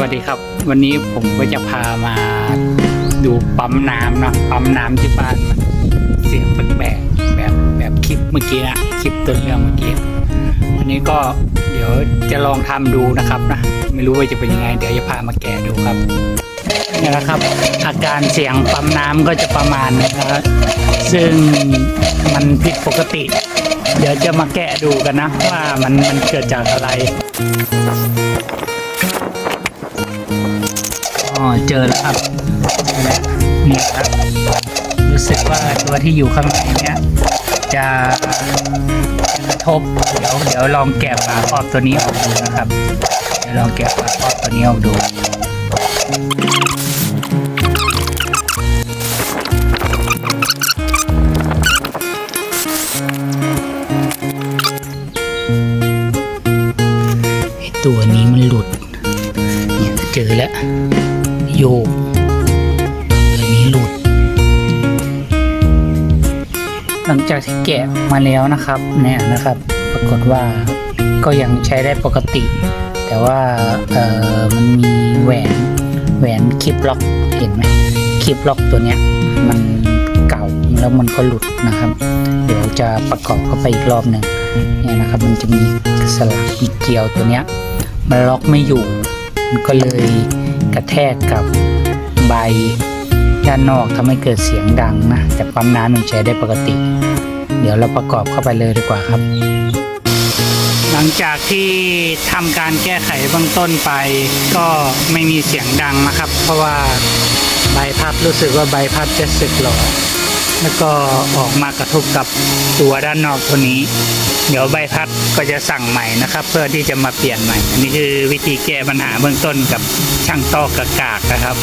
วัสดีครับ วันนี้ผมก็จะพามาดูปั๊มน้ำเนาะปั๊มน้ำที่บ้านมันเสียงแปลกๆแบบแบบคลิปเมื่อกี้นะคลิปต้นเรื่องเมื่อกี้วันนี้ก็เดี๋ยวจะลองทำดูนะครับนะไม่รู้ว่าจะเป็นยังไง เดี๋ยวจะพามาแกะดูครับนี่นะครับ อาการเสียงปั๊มน้ำก็จะประมาณนี้นะครับซึ่งมันผิดปกติ เดี๋ยวจะมาแกะดูกันนะว่ามันมันเกิดจากอะไร อ๋อเจอแล้วครับนี่ครับ รู้สึกว่าตัวที่อยู่ข้างในเนี้ยจะกระทบเดี๋ยวเดี๋ยวลองแกะฝาครอบตัวนี้ออกดูนะครับ เดี๋ยวลองแกะฝาครอบตัวนี้ออกดูตัวนี้มันหลุด เนี่ยเจอแล้ว โยกตัวนี้หลุด หลังจากที่แกะมาแล้วนะครับเนี่ยนะครับ ปรากฏว่าก็ยังใช้ได้ปกติ แต่ว่าเออมันมีแหวนแหวนคลิปล็อกเห็นไหมคลิปล็อกตัวเนี้ยมันเก่าแล้วมันก็หลุดนะครับ เดี๋ยวจะประกอบเข้าไปอีกรอบหนึ่งเนี่ยนะครับ มันจะมีสลักมีเกลียวตัวเนี้ยมันล็อกไม่อยู่ มันก็เลย ระแทกกับใบด้านนอกทำให้เกิดเสียงดังนะ แต่ปั๊มน้ำยังใช้ได้ปกติ เดี๋ยวเราประกอบเข้าไปเลยดีกว่าครับ หลังจากที่ทำการแก้ไขเบื้องต้นไป ก็ไม่มีเสียงดังนะครับ เพราะว่าใบพัดรู้สึกว่าใบพัดจะสึกหรอ แล้วก็ออกมากระทบกับตัวด้านนอกตัวนี้ เดี๋ยวใบพัดก็จะสั่งใหม่นะครับ เพื่อที่จะมาเปลี่ยนใหม่ อันนี้คือวิธีแก้ปัญหาเบื้องต้นกับช่างต้อกระกากนะครับ